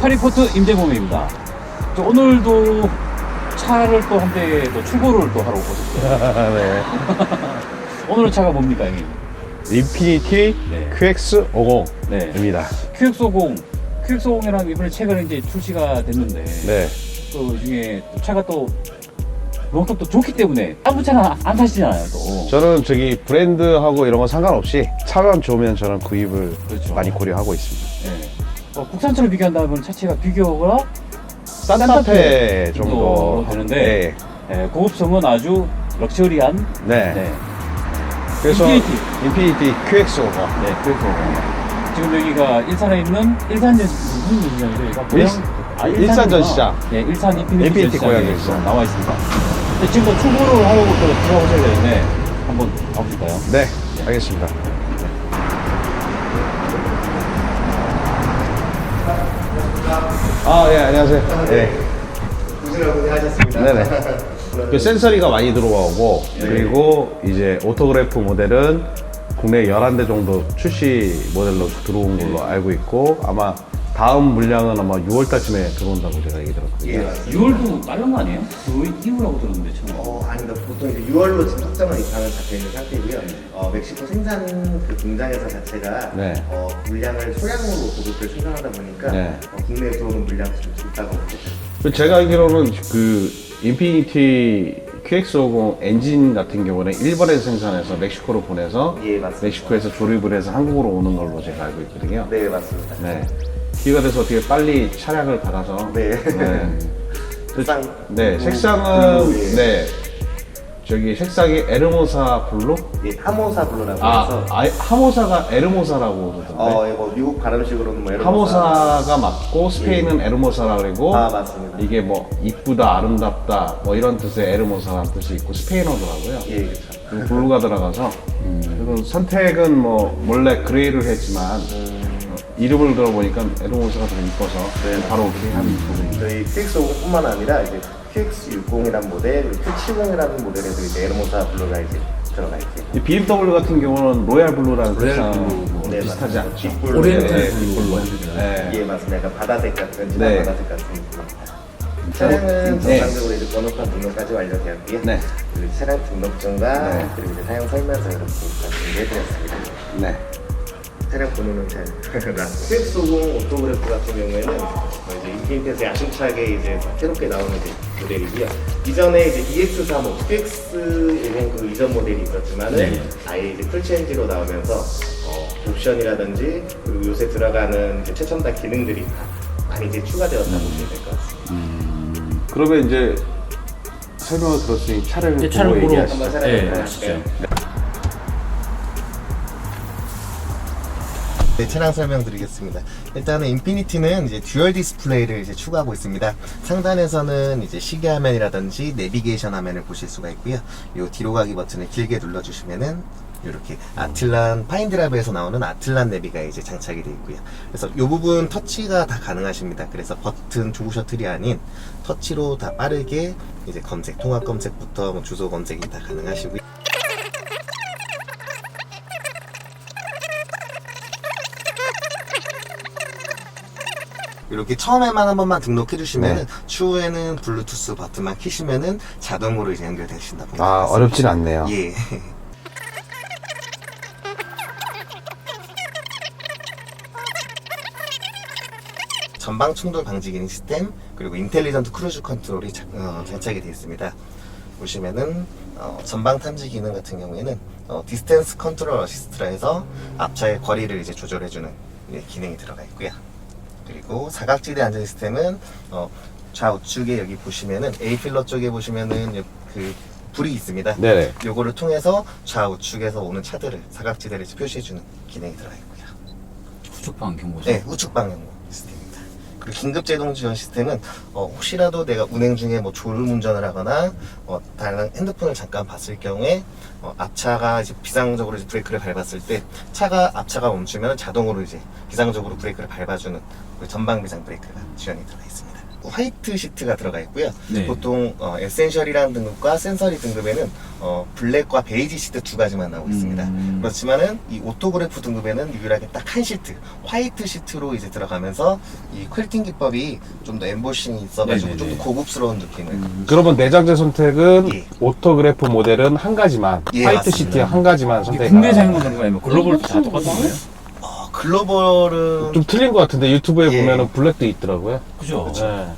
카리포트 임재범입니다. 저 오늘도 차를 또 한 대 또 출고를 또 하러 오셨어요. 네. 오늘은 차가 뭡니까, 형님? 인피니티 네. QX50입니다. 네. QX50, QX50이랑 이번에 최근에 이제 출시가 됐는데 네. 그 중에 또 차가 또 롱톱 또 좋기 때문에 아무 차나 안 타시잖아요, 또. 저는 저기 브랜드하고 이런 건 상관없이 차만 좋으면 저는 구입을 그렇죠. 많이 고려하고 있습니다. 네. 어, 국산차로 비교한다면 차체가 비교가 산타페 정도 정도 되는데 네, 고급성은 아주 럭셔리한 네. 네. 네. 그래서 인피니티. 인피니티 QX50. 네, 그래서 지금 여기가 일산에 있는 일산 전 무슨 전시장이죠? 여기가 고양 아, 일산 일산이구나. 전시장. 네, 일산 인피니티, 인피니티 전시장에 고양 전시장. 나와 있습니다. 근데 지금 뭐 출고를 하고 또 들어오셔야 되는데 한번 가보실까요? 네. 알겠습니다. 아, 예, 안녕하세요. 네. 무슨하고 고생하셨습니다. 네네. 그 센서리가 많이 들어오고 그리고 이제 오토그래프 모델은 국내 11대 정도 출시 모델로 들어온 걸로 알고 있고 아마 다음 물량은 아마 6월달쯤에 들어온다고 제가 얘기 들었거든요. 예. 6월도 빠른 거 아니에요? 그 이후라고 들었는데 처음. 어, 아닙니다. 보통 이제 6월로 지금 입항은 잡혀 있는 상태고요. 어, 멕시코 생산 그 공장에서 자체가 네. 어, 물량을 소량으로 고급을 생산하다 보니까 네. 어, 국내에 들어오는 물량이 좀 적다고. 그 제가 알기로는 그 인피니티 QX50 엔진 같은 경우는 일본에서 생산해서 멕시코로 보내서 예, 맞습니다. 멕시코에서 조립을 해서 한국으로 오는 걸로 제가 알고 있거든요. 네, 맞습니다. 네. 기회가 돼서 어떻게 빨리 차량을 받아서 네. 그- 색상. 네, 블루, 색상은 블루, 예. 네. 저기 색상이 에르모사 블루? 예, 하모사 블루라고 아, 해서 아 하모사가 에르모사라고 그러던데. 어, 예, 뭐 미국 발음식으로는 뭐 하모사가 맞고 스페인은 에르모사라 그리고 아, 맞습니다. 이게 뭐 이쁘다, 아름답다 뭐 이런 뜻의 에르모사라는 뜻이 있고 스페인어더라고요. 예, 그렇죠. 그리고 블루가 들어가서 그래서 선택은 뭐 몰래 그레이를 했지만 어, 이름을 들어보니까 에르모사가 더 이뻐서 네. 바로 그렇게 한 부분이 저희 QX50뿐만 아니라 이제 QX60이라는 모델, 그리고 Q70이라는 모델에도 이제 에르모사 블루가 이제 들어가. 이 BMW 같은 경우는 로얄 블루라는 로얄 블루, 뭐 네, 비슷하지 맞습니다. 않죠? 오리엔탈 네, 블루. 네. 네. 예, 맞습니다. 약간 바다색 같은 진한 네. 바다색 같은 느낌. 차량은 네. 정상적으로 이제 번호판 등록까지 완료되었고요. 네. 그리고 차량 등록증과 네. 그리고 이제 사용 설명서 이렇게 다 준비해드렸습니다. 네. 차량 번호는 잘 QX50 오토그래프 같은 경우에는 어, 이제 인피니트에서 야심차게 이제 새롭게 나오는 이제 모델이고요. 이전에 이제 EX35, QX50 그 이전 모델이 있었지만은 네. 아예 이제 풀체인지로 나오면서 어, 옵션이라든지 그리고 요새 들어가는 이제 최첨단 기능들이 다 많이 이제 추가되었다고 보시면 될 것 같습니다. 그러면 이제 설명을 들었으니 차를 보고 차를 보러 얘기하시죠. 한번 네, 네? 네, 차량 설명드리겠습니다. 일단은 인피니티는 이제 듀얼 디스플레이를 이제 추가하고 있습니다. 상단에서는 이제 시계 화면이라든지 내비게이션 화면을 보실 수가 있고요. 요 뒤로 가기 버튼을 길게 눌러주시면은 이렇게 아틀란 파인드라브에서 나오는 아틀란 내비가 이제 장착이 되어 있고요. 그래서 이 부분 터치가 다 가능하십니다. 그래서 버튼 조구 셔틀이 아닌 터치로 다 빠르게 이제 검색, 통합 검색부터 뭐 주소 검색이 다 가능하시고요. 이렇게 처음에만 한 번만 등록해 주시면 네. 추후에는 블루투스 버튼만 키시면은 자동으로 이제 연결되신다고. 아, 어렵진 않네요. 예. 전방 충돌 방지 기능 시스템 그리고 인텔리전트 크루즈 컨트롤이 자- 어, 장착이 되어 있습니다. 보시면은 어, 전방 탐지 기능 같은 경우에는 어, 디스텐스 컨트롤 어시스트라 해서 앞차의 거리를 이제 조절해주는 예, 기능이 들어가 있고요. 그리고 사각지대 안전 시스템은 어, 좌우측에 여기 보시면은 A 필러 쪽에 보시면은 요- 그 불이 있습니다. 네네. 요거를 통해서 좌우측에서 오는 차들을 사각지대를 표시해주는 기능이 들어가 있고요. 후측방 경보죠. 네, 우측 방향 시스템입니다. 그리고 긴급 제동 지원 시스템은 어, 혹시라도 내가 운행 중에 뭐 졸음 운전을 하거나 어, 다른 핸드폰을 잠깐 봤을 경우에 어, 앞차가 이제 비상적으로 이제 브레이크를 밟았을 때 차가 앞차가 멈추면 자동으로 이제 비상적으로 브레이크를 밟아주는 그 전방 비상 브레이크가 지원이 들어 있습니다. 화이트 시트가 들어가 있고요. 네. 보통 어, 에센셜이라는 등급과 센서리 등급에는 어, 블랙과 베이지 시트 두 가지만 나오고 있습니다. 음. 그렇지만은 이 오토그래프 등급에는 유일하게 딱 한 시트, 화이트 시트로 이제 들어가면서 이 퀄팅 기법이 좀 더 엠보싱이 있어가지고 네네네. 좀더 고급스러운 느낌을. 그러면 내장재 선택은 예. 오토그래프 모델은 한 가지만 예, 화이트 맞습니다. 시트에 한 가지만 선택. 국내 사용하는 거예요? 아니면 글로벌도 다 똑같은 거예요? 어, 글로벌은 좀 틀린 것 같은데 유튜브에 예. 보면은 블랙도 있더라고요. 그죠? 네.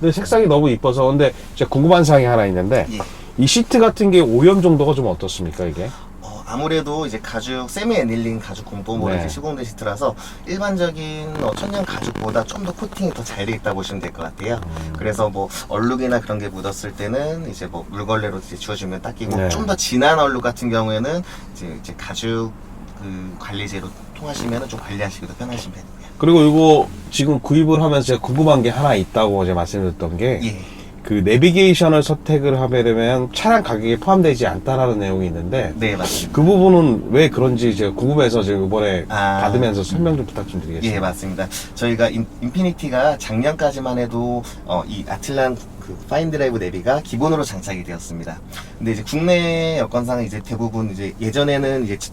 근데 색상이 너무 이뻐서 근데 제가 궁금한 사항이 하나 있는데 예. 이 시트 같은 게 오염 정도가 좀 어떻습니까 이게? 어, 아무래도 이제 가죽 세미 애닐린 가죽 공법으로 네. 이제 시공된 시트라서 일반적인 어, 천연 가죽보다 좀 더 코팅이 더 잘 돼 있다 보시면 될 것 같아요. 음. 그래서 뭐 얼룩이나 그런 게 묻었을 때는 이제 뭐 물걸레로 이제 지워주면 닦이고 네. 좀 더 진한 얼룩 같은 경우에는 이제, 이제 가죽 그 관리제로 통하시면 좀 관리하시기도 편하신 편이고요. 그리고 이거 지금 구입을 하면서 제가 궁금한 게 하나 있다고 제가 말씀드렸던 게그 예, 내비게이션을 선택을 하려면 차량 가격에 포함되지 않다라는 내용이 있는데 네 맞습니다. 그 부분은 왜 그런지 제가 궁금해서 제가 이번에 아. 받으면서 설명 좀 부탁 좀 드리겠습니다. 예, 맞습니다. 저희가 인, 인피니티가 작년까지만 해도 어, 이 아틀란 그 파인드라이브 내비가 기본으로 장착이 되었습니다. 근데 이제 국내 여건상 이제 대부분 이제 예전에는 이제 치-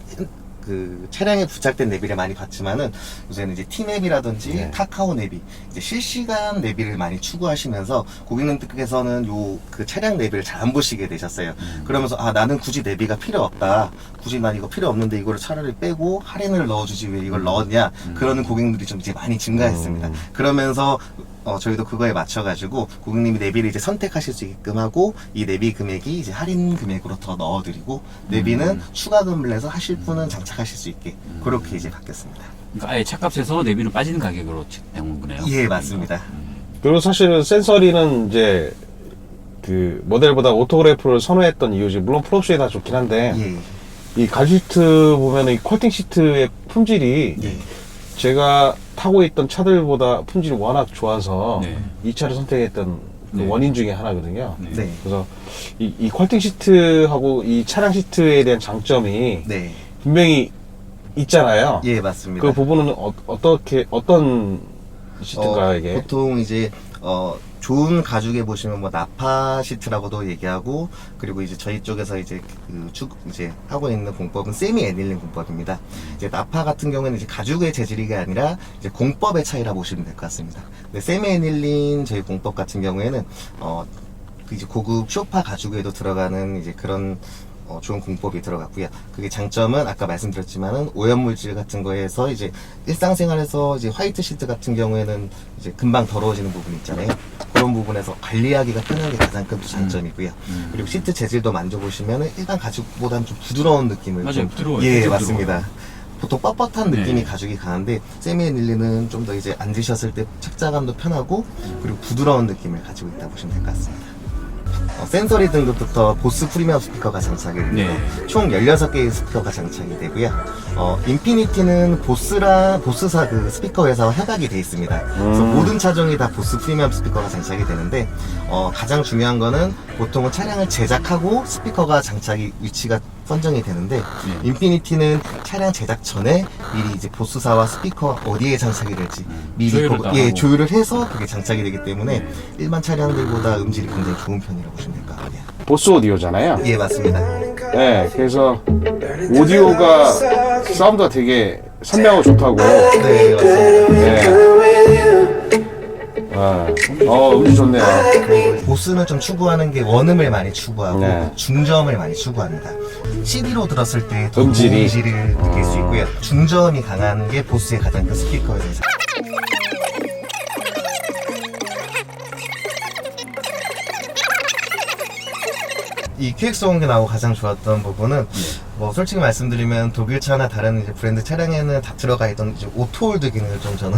그 차량에 부착된 내비를 많이 봤지만은 요새는 이제 티내비라든지 네. 카카오 내비 이제 실시간 내비를 많이 추구하시면서 고객님들께서는 요 그 차량 내비를 잘 안 보시게 되셨어요. 그러면서 아 나는 굳이 내비가 필요 없다. 굳이 난 이거 필요 없는데 이거를 차라리 빼고 할인을 넣어주지 왜 이걸 넣었냐 그러는 고객님들이 좀 이제 많이 증가했습니다. 음. 그러면서 어, 저희도 그거에 맞춰가지고 고객님이 내비를 이제 선택하실 수 있게끔 하고 이 내비 금액이 이제 할인 금액으로 더 넣어드리고 내비는 추가금을 내서 하실 분은 장착하실 수 있게 그렇게 이제 바뀌었습니다. 그러니까 아예 차값에서 내비를 빠지는 가격으로 내온 거네요. 예 맞습니다. 그리고 사실은 센서리는 이제 그 모델보다 오토그래프를 선호했던 이유지 물론 프롭션이 다 좋긴 한데 예. 이 가시트 보면은 이 컬팅 시트의 품질이 예. 제가 타고 있던 차들보다 품질이 워낙 좋아서 네. 이 차를 선택했던 그 네. 원인 중에 하나거든요. 네. 네. 그래서 이, 이 컬팅 시트하고 이 차량 시트에 대한 장점이 네. 분명히 있잖아요. 예 맞습니다. 그 부분은 어, 어떻게 어떤 시트인가요 어, 이게? 보통 이제 어 좋은 가죽에 보시면 뭐 나파 시트라고도 얘기하고 그리고 이제 저희 쪽에서 이제 그축 이제 하고 있는 공법은 세미 애닐린 공법입니다. 이제 나파 같은 경우에는 이제 가죽의 재질이 아니라 이제 공법의 차이라 보시면 될 것 같습니다. 근데 세미 애닐린 저희 공법 같은 경우에는 어그 이제 고급 쇼파 가죽에도 들어가는 이제 그런 어, 좋은 공법이 들어갔고요. 그게 장점은 아까 말씀드렸지만은 오염물질 같은 거에서 이제 일상생활에서 이제 화이트 시트 같은 경우에는 이제 금방 더러워지는 부분 있잖아요. 그런 부분에서 관리하기가 편한 게 가장 큰또 장점이고요. 음. 그리고 시트 재질도 만져보시면은 일반 가죽보다는 좀 부드러운 느낌을 맞아요. 좀- 부드러워요. 예 진짜 맞습니다. 보통 뻣뻣한 느낌이 네. 가죽이 강한데 세미앤릴리는 좀 더 이제 앉으셨을 때 착자감도 편하고 그리고 부드러운 느낌을 가지고 있다 보시면 될 것 같습니다. 어, 센서리 등급부터 보스 프리미엄 스피커가 장착이 됩니다. 네. 총 16개의 스피커가 장착이 되고요. 어, 인피니티는 보스라, 보스사 그 스피커 회사와 협약이 돼 있습니다. 그래서 음. 모든 차종이 다 보스 프리미엄 스피커가 장착이 되는데, 어, 가장 중요한 거는 보통은 차량을 제작하고 스피커가 장착이, 위치가 선정이 되는데, 네. 인피니티는 차량 제작 전에 미리 이제 보스사와 스피커 어디에 장착이 될지 미리 조율을 거- 다 예, 하고. 조율을 해서 그게 장착이 되기 때문에 일반 차량들보다 음질이 굉장히 좋은 편이라고 보시면 될 것 같아요. 보스 오디오잖아요. 예, 맞습니다. 네, 그래서 오디오가 사운드가 되게 선명하고 좋다고. 네, 맞습니다. 네. 아, 어, 음질 좋네요. 보스는 좀 추구하는 게 원음을 많이 추구하고 네. 중저음을 많이 추구합니다. CD로 들었을 때 더 음질이? 음질을 느낄 수 있고요. 중저음이 강한 게 보스의 가장 큰 스피커에서 이 QX 공개나고 가장 좋았던 부분은 뭐 솔직히 말씀드리면 독일차나 다른 이제 브랜드 차량에는 다 들어가 있던 이제 오토홀드 기능을 좀 저는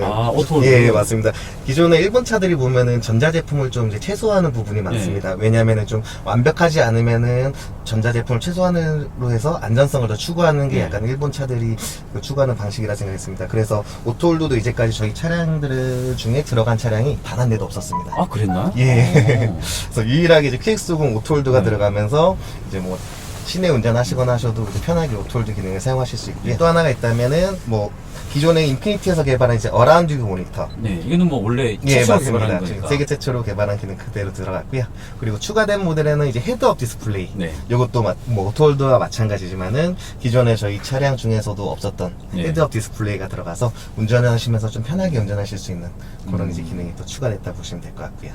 아, 오토홀드. 예 맞습니다 기존의 일본 차들이 보면은 전자제품을 좀 이제 최소화하는 부분이 많습니다 왜냐면은 좀 완벽하지 않으면은 전자제품을 최소한으로 해서 안전성을 더 추구하는 게 네. 약간 일본 차들이 그 추구하는 방식이라 생각했습니다 그래서 오토홀드도 이제까지 저희 차량들 중에 들어간 차량이 단 한 대도 없었습니다 아, 그랬나? 예. 어. 그래서 유일하게 이제 QX90 오토홀드가 네. 들어가면서 이제 뭐 시내 운전하시거나 하셔도 편하게 오토홀드 기능을 사용하실 수 있고요. 또 하나가 있다면은 뭐 기존의 인피니티에서 개발한 이제 어라운드 뷰 모니터 네, 이거는 뭐 원래 예, 최초로 맞습니다. 개발한 지금 거니까. 세계 최초로 개발한 기능 그대로 들어갔고요. 그리고 추가된 모델에는 이제 헤드업 디스플레이. 네. 이것도 마, 뭐 오토홀드와 마찬가지지만은 기존에 저희 차량 중에서도 없었던 네. 헤드업 디스플레이가 들어가서 운전하시면서 좀 편하게 운전하실 수 있는 그런 음. 이제 기능이 또 추가됐다 보시면 될 것 같고요.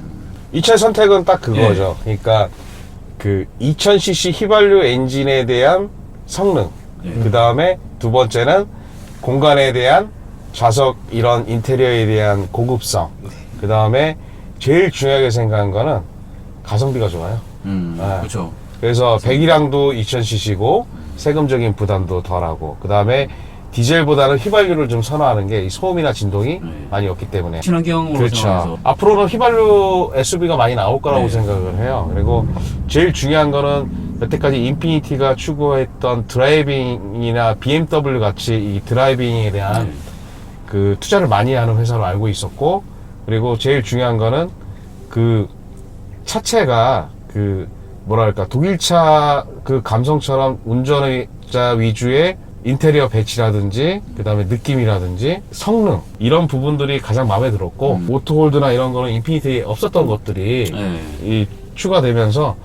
이 차의 선택은 딱 그거죠. 그러니까 그 2000cc 휘발유 엔진에 대한 성능, 예. 그 다음에 두 번째는 공간에 대한 좌석 이런 인테리어에 대한 고급성, 네. 그 다음에 제일 중요하게 생각한 거는 가성비가 좋아요. 음, 아. 그렇죠. 그래서 배기량도 2000cc고 세금적인 부담도 덜하고 그 다음에 디젤보다는 휘발유를 좀 선호하는 게 이 소음이나 진동이 네. 많이 없기 때문에 친환경으로 그렇죠. 생각해서 앞으로는 휘발유 SUV가 많이 나올 거라고 네. 생각을 해요. 그리고 제일 중요한 거는 여태까지 인피니티가 추구했던 드라이빙이나 BMW 같이 이 드라이빙에 대한 네. 그 투자를 많이 하는 회사로 알고 있었고 그리고 제일 중요한 거는 그 차체가 그 뭐랄까 독일차 그 감성처럼 운전자 위주의 인테리어 배치라든지 그 다음에 느낌이라든지 성능 이런 부분들이 가장 마음에 들었고 음. 오토홀드나 이런 거는 인피니티에 없었던 것들이 네. 이 추가되면서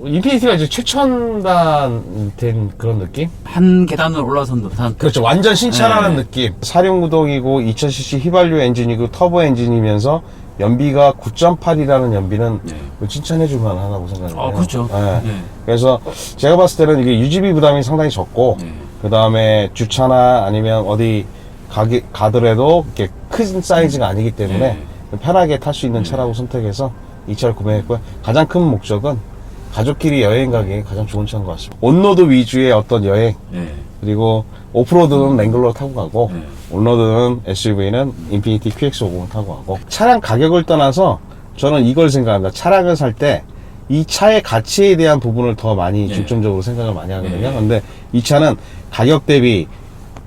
인피니티가 이제 최첨단 된 그런 느낌? 한 계단을 올라선 듯한 그렇죠. 완전 신차라는 네. 느낌. 사륜구동이고 2000cc 휘발유 엔진이고 터보 엔진이면서 연비가 9.8이라는 연비는 네. 뭐 칭찬해줄 만하다고 생각해요. 아, 그렇죠. 네. 네. 그래서 제가 봤을 때는 이게 유지비 부담이 상당히 적고 네. 그 다음에 주차나 아니면 어디 가기, 가더라도 이렇게 큰 사이즈가 아니기 때문에 편하게 탈 수 있는 네. 차라고 선택해서 이 차를 구매했고요. 가장 큰 목적은 가족끼리 여행 가기에 가장 좋은 차인 것 같습니다. 온로드 위주의 어떤 여행 네. 그리고 오프로드는 랭글러 타고 가고 네. 온로드는 SUV는 인피니티 QX50 타고 가고 차량 가격을 떠나서 저는 이걸 생각합니다. 차량을 살 때 이 차의 가치에 대한 부분을 더 많이 네. 중점적으로 생각을 많이 하거든요. 네. 근데 이 차는 가격 대비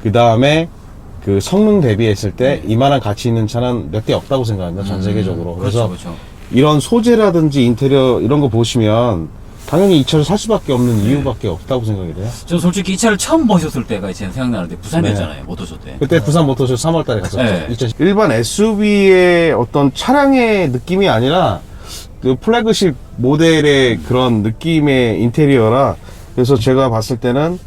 그 다음에 그 성능 대비했을 때 네. 이만한 가치 있는 차는 몇개 없다고 생각합니다. 전 세계적으로. 음, 그래서 그렇죠, 그렇죠. 이런 소재라든지 인테리어 이런 거 보시면 당연히 이 차를 살 수밖에 없는 이유밖에 없다고 생각이 돼요. 저 솔직히 이 차를 처음 보셨을 때가 제가 생각나는데 부산이었잖아요. 네. 모터쇼 때. 그때 부산 모터쇼 3월달에 갔었죠. 네. 2010. 일반 SUV의 어떤 차량의 느낌이 아니라 그 플래그십 모델의 그런 느낌의 인테리어라 그래서 제가 봤을 때는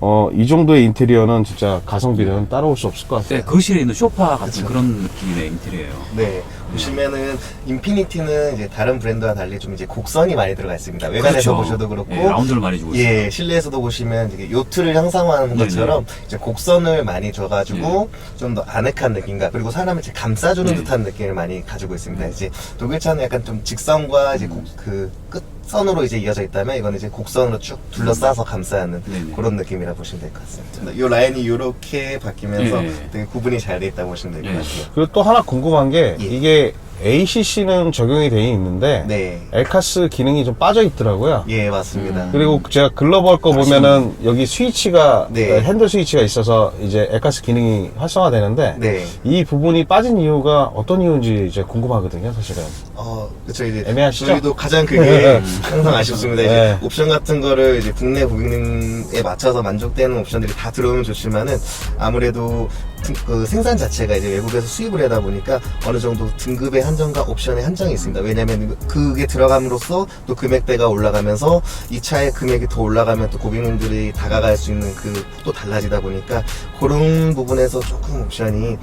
어, 이 정도의 인테리어는 진짜 가성비는 따라올 수 없을 것 같아요. 네, 거실에 있는 소파 같은 그런 느낌의 인테리어예요. 네. 보시면은 인피니티는 이제 다른 브랜드와 달리 좀 이제 곡선이 많이 들어가 있습니다. 외관에서 그렇죠. 보셔도 그렇고 예, 라운드를 많이 주고 있어요. 예, 실내에서도 보시면 이게 요트를 형상화하는 네네. 것처럼 이제 곡선을 많이 줘가지고 좀 더 아늑한 느낌과 그리고 사람을 이제 감싸주는 네. 듯한 느낌을 많이 가지고 있습니다. 이제 독일차는 약간 좀 직선과 이제 곡- 그 끝 선으로 이제 이어져 있다면 이거는 이제 곡선으로 쭉 둘러싸서 감싸는 네네. 그런 느낌이라 보시면 될 것 같습니다. 이 라인이 이렇게 바뀌면서 네. 되게 구분이 잘 돼 있다 보시면 될것 네. 같아요. 그리고 또 하나 궁금한 게 예. 이게 ACC는 적용이 되어 있는데 네. 엘카스 기능이 좀 빠져 있더라고요. 예, 맞습니다. 음. 그리고 제가 글로벌 거 보면은 여기 스위치가 네. 어, 핸들 스위치가 있어서 이제 엘카스 기능이 활성화되는데 네. 이 부분이 빠진 이유가 어떤 이유인지 이제 궁금하거든요, 사실은. 어, 그쵸, 이제. 애매하시죠? 저희도 가장 그게 네. 항상 아쉽습니다. 이제 네. 옵션 같은 거를 이제 국내 고객님에 맞춰서 만족되는 옵션들이 다 들어오면 좋지만은 아무래도 등- 그 생산 자체가 이제 외국에서 수입을 하다 보니까 어느 정도 등급의 한정과 옵션의 한정이 있습니다. 왜냐면 그게 들어감으로써 또 금액대가 올라가면서 이 차의 금액이 더 올라가면 또 고객님들이 다가갈 수 있는 그 또 달라지다 보니까 그런 부분에서 조금 옵션이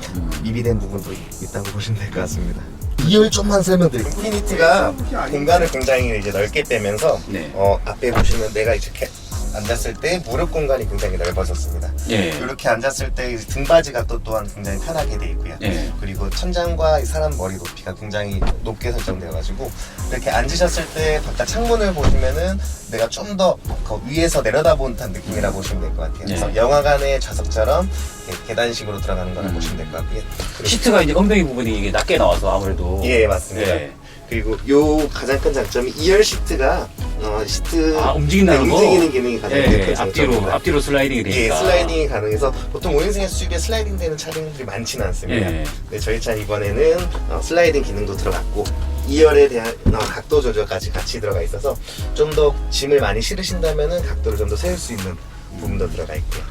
미비된 부분도 있다고 보시면 될 것 같습니다. 2열 좀만 설명드릴게요. 인피니티가 공간을 굉장히 이제 넓게 빼면서 네. 어, 앞에 보시면 내가 이렇게 앉았을 때 무릎 공간이 굉장히 넓어졌습니다. 예. 이렇게 앉았을 때 등받이가 또 또한 굉장히 편하게 돼 있고요. 예. 그리고 천장과 이 사람 머리 높이가 굉장히 높게 설정되어가지고 이렇게 앉으셨을 때 바깥 창문을 보시면은 내가 좀 더 위에서 내려다본 듯한 느낌이라 보시면 될 것 같아요. 그래서 예. 영화관의 좌석처럼 이렇게 계단식으로 들어가는 거라 음. 보시면 될 것 같고요. 그리고 시트가 이제 엉덩이 부분이 이게 낮게 나와서 아무래도 예, 맞습니다. 예. 그리고 요 가장 큰 장점이 2열 시트가 어, 시트 아, 움직인다는 네, 거? 움직이는 기능이 가장 예, 큰 앞뒤로. 앞뒤로 슬라이딩이 예, 되니까. 슬라이딩이 가능해서 보통 5인승 SUV에 슬라이딩 되는 차량들이 많지는 않습니다. 예. 근데 저희 차는 이번에는 어, 슬라이딩 기능도 들어갔고 2열에 대한 어, 각도 조절까지 같이 들어가 있어서 좀 더 짐을 많이 실으신다면은 각도를 좀 더 세울 수 있는 부분도 들어가 있고요.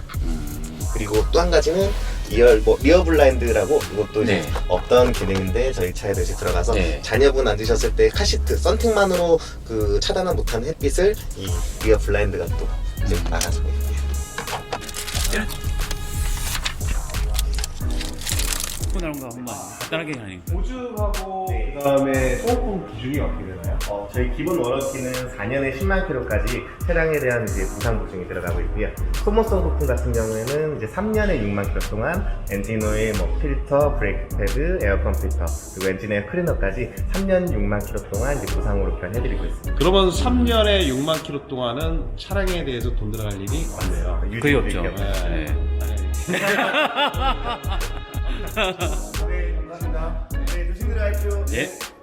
그리고 또 한 가지는 리얼 뭐 리어 블라인드라고 이것도 이제 네. 없던 기능인데 저희 차에도 이제 들어가서 네. 자녀분 앉으셨을 때 카시트 썬팅만으로 그 차단을 못하는 햇빛을 이 리어 블라인드가 또 이제 막아주고 있고요. 그런 거 한번 간단하게 하니까. 보증하고 그다음에 소모품 기준이 어떻게 되나요? 어, 저희 기본 워런티는 4년에 10만 킬로까지 차량에 대한 이제 보상 보증이 들어가고 있고요. 소모성 부품 같은 경우에는 이제 3년에 6만 킬로 동안 엔진 오일, 뭐 필터, 브레이크 패드, 에어컨 필터, 그리고 엔진 에어 클리너까지 3년 6만 킬로 동안 이제 보상으로 교환해드리고 있습니다. 그러면 3년에 6만 킬로 동안은 차량에 대해서 돈 들어갈 일이 없네요. 거의 없죠. 네. 네. 네, 감사합